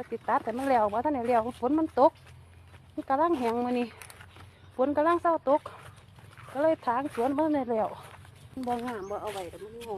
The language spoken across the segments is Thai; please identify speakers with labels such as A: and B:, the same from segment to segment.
A: ก็ติดตัดแต่มันแล้วว่าท่านไหนแล้วฝนมันตกมันกำลังแห้งมานี่ฝนกำลังเศร้าตก ก็เลยทางสวนมันได้แล้วมันบ่งามบ่เอาไว้แต่มันโง่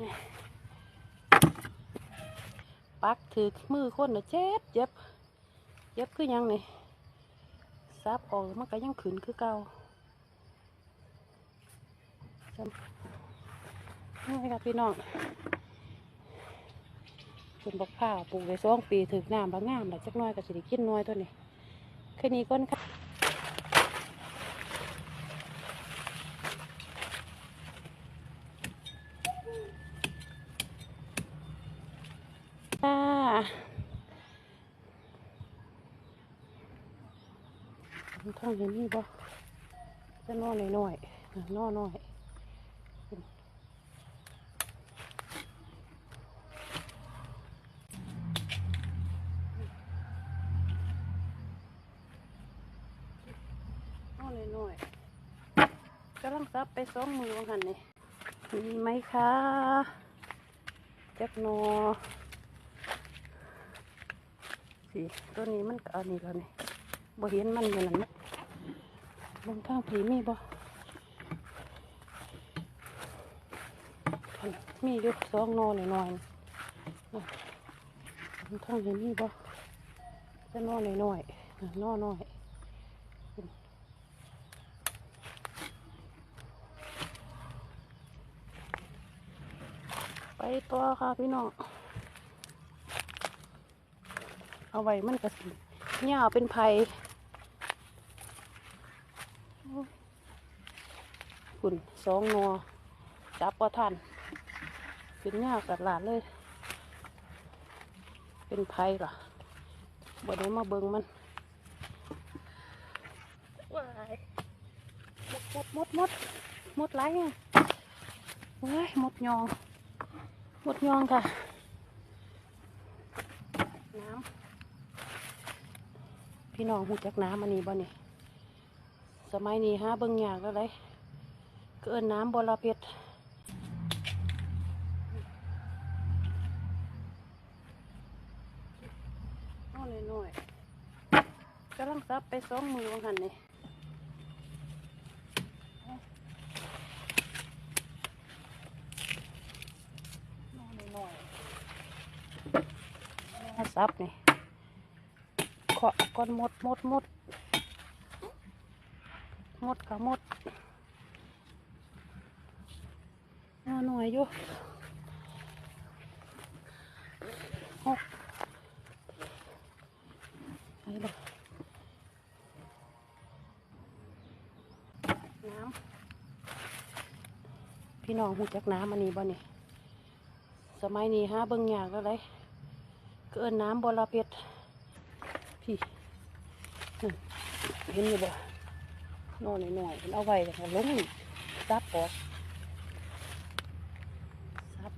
A: นี่ปักถือมือคนนะเจ็บเจ็บเจ็บคือยังนี่ซับออกมันก็ยังขืนคือเก่าจำ นี่ค่ะพี่น้องคุณบกข้าวปลูกได้สองปีถึงน้ำบางงามแล้วจักหน้อยก็สิได้กินหน้อยตัวนี้แค่นี้ก่อนค่ะอ่าท่องอย่างนี้บ่จะนอนหน่อยๆอะนอนหน่อย นอนหน่อยๆกำลัง ซับไปสองมือหันนี่มีไหมคะจักนอสิตัวนี้มันก็อันนี้แล้วนี่บ่เห็นมันอยู่นั่นนะบางข้างผีมีบ่มีอยู่สองนอหน่อยๆนะบางข้างเห็นมีบ่จะนอนหน่อยๆอะนอนหน่อย ตัวค่ะพี่น้อง เอาไว้มันก็สิเหย่าเป็นไผ่คุณสองนอจับว่าทันเป็นเหย่ากัดหลาดเลย เป็นไผ่ล่ะบ่ได้มาเบิงมันว้ายมดมดมดมดไรไงเฮ้ยมดยองหม ดยองค่ะ น้ำ พี่น้องหูจักน้ำอันนี้บ่เนี่ยสมัยนี้ฮะเบิ่งยากแล้วเลยเกินน้ำบลาเพ็ดน้อยน้อยๆกำลังซับไปสองมือว่าหันนี่อยน้อยๆมา ซับนี่เคาะก้อนหมดหมดหมดหมดค่ะหมดเอาหน่อยอยู่หกไปเลยน้ำพี่น้องหูจักน้ำอันนี้บ่เนี่ยสมัยนี้ฮะเบิ่งยากแล้วเลย เกินน้ำบลาเพ็ดพี่เห็นอยู่บ่นอนหน่อยๆมันเอาไว้แต่ลงนี่ซับออกซับ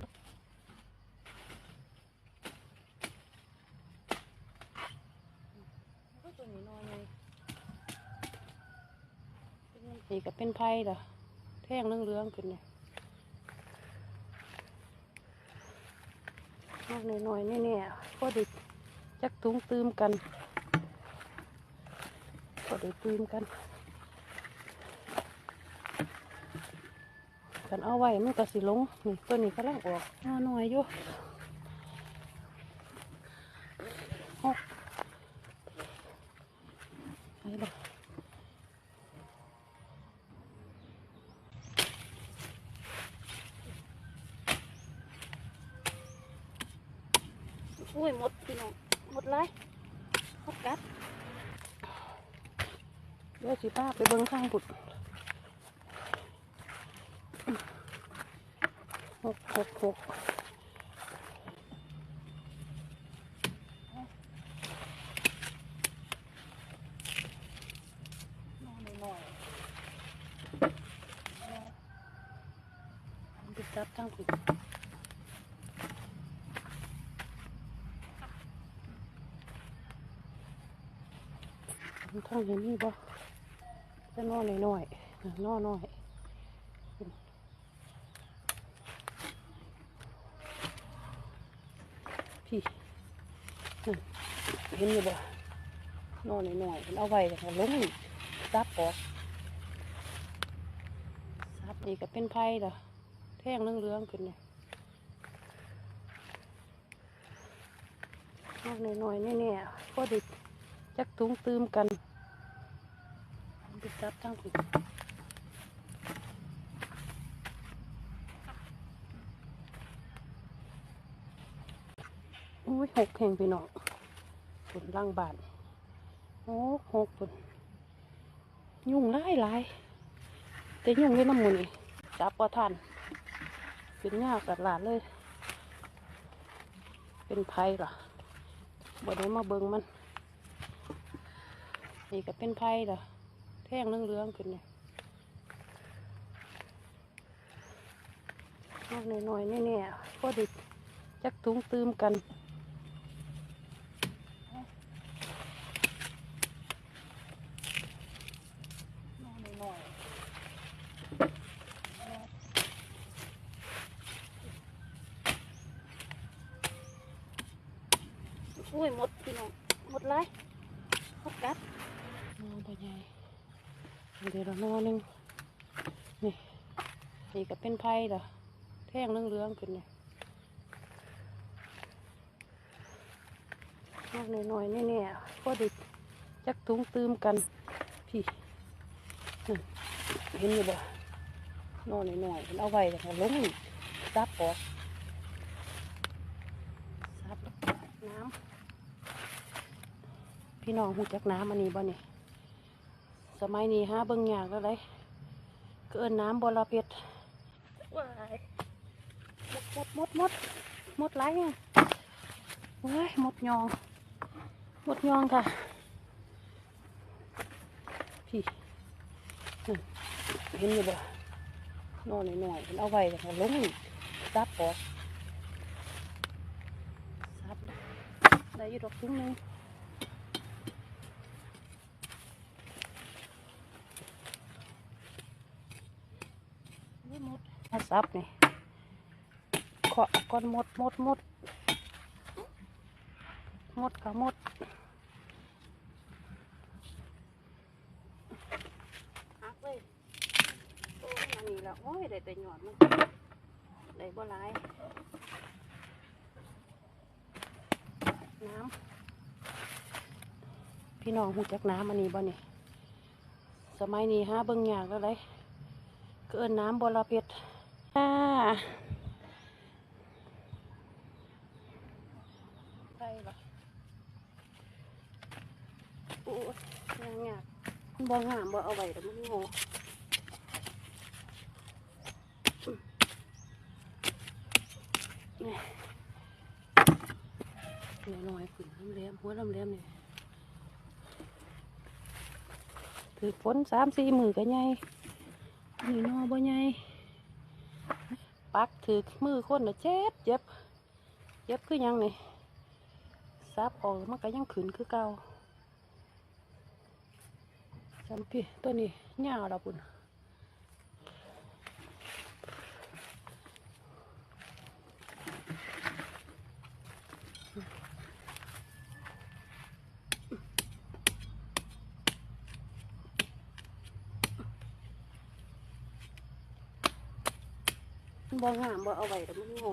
A: ตัวนี้นอนเลยนี่ก็เป็นไผ่เหรอแท่งเรื่องๆขึ้นเนี่ย นอกหน่อยๆแน่ๆพอไดิจักถุงตืมกันพอได้ตืมกันกันเอาไว้มันก็สิลงนี่ตัวนี้กำลังออกเอาหน่อยอยู่หกไปเลย อุ้ยหมดพี่น้องหมดเลยหมดกัดเดี๋ยวสิพาไปเบิ้งข้างบุดหกหกหกนอนหน่อยๆดิจับทั้งบุด ท่องเลยนี่บ่จะนอนหน่อยๆนอนหน่อยพี่เห็นอยู่บ่นอนหน่อยๆเอาไว้แต่ล้มซับปอกซับนี่ก็เป็นไผ่ละแท่งเรื่องๆขึ้นเลยนอนหน่อยๆแน่ๆก็ดี จักถุงตืมกันไปซับทั้งผิดอุ้ยหกแห่งพี่น้องฝนล่างบานโอ้หกฝนยุ่งหลายหลายแต่ยุ่งเลยน้ำมูนี่จับว่าทันเป็นยากกัดหลานเลย เป็นไผ่ล่ะบ่ได้มาเบิงมัน นี่ก็เป็นไผ่ล่ะแท่งเรื่องๆขึ้นเลยนอกหน่อยๆแน่ๆพอดิจักถุงตืมกันนอนหน่อยๆอุ้ยหมดพี่น้องหมดไรหมดกัดนอนตัว ใหญ่เดี๋ยวเรานอนหนึ่งนี่นี่ก็เป็นไผ่ล่ะแท่งเรื่องๆขึ้นเลยนอนหน่อยๆแน่ๆพอดิจักถุงตืมกันพี่เห็นอยู่บ่นอนหน่อยๆเอาไว้แต่ก็ล้มซับออกซับน้ำพี่น้องหูจักน้ำอันนี้บ่นี่ สมัยนี้ฮะเบิ่งยากแล้วเลยเกินน้ำบลาเพ็ดว้ายหมดหมดหมดหมดไรอะเว้ยหมดยองหมดยองค่ะ พี่นั่นเห็นอยู่บ่นอนหน่อยๆมันเอาไว้แต่ก็ล้มอีกซับออกซับได้อยู่ดอกซุ้มหนึง มดมาซับนี่เคาะก้อนหมดหมดหมดหมดก็หมดหักเลยโอ้ยอันนี้ละโอ้ยได้แต่หยอดมันได้บ่หลายน้ำพี่น้องหูจักน้ำอันนี้บ่นี่สมัยนี้ฮะเบิ่งยากแล้วเลย เกินน้ำบลเพ็ดอ่าใช่ปะโอ้ยังยากบ่งามบ่เอาไว้แต่มันโง่นี่น้อยๆขึ้นลำแหลมหัวลำแหลมนี่ถือฝนสามสี่มือก็ใหญ่ นี่นอบ่ใหญ่ปักถือมือคนน่ะเจ็บเจ็บเจ็บคือยังนี่ซับออกมันก็ยังขืนคือเก่าจำพี่ตัวนี้ยาวเราปุ่น บ่งามบ่เอาไว้แต่มันโง่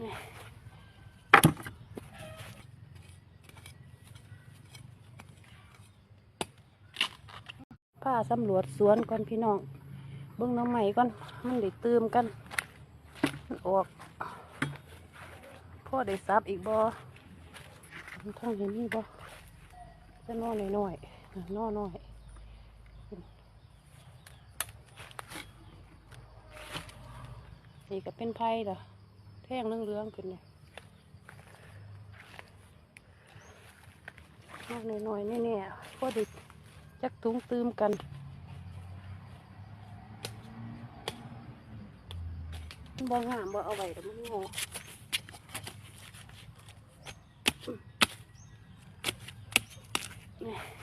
A: นี่ผ้าสำรวจสวนก่อนพี่น้อง เบิ่งน้องใหม่ก่อน มันได้ตืมกัน มันออก พ่อได้ซับอีกบ่ทั้งเห็นนี่บ่จะนอนหน่อยๆนอนน้อย นี่ก็เป็นไผ่ล่ะแท่งเรื่องๆขึ้นเลยนอกหน่อยๆแน่ๆพอดิจักถุงตืมกันบ่งามบ่เอาไว้แต่มันงอ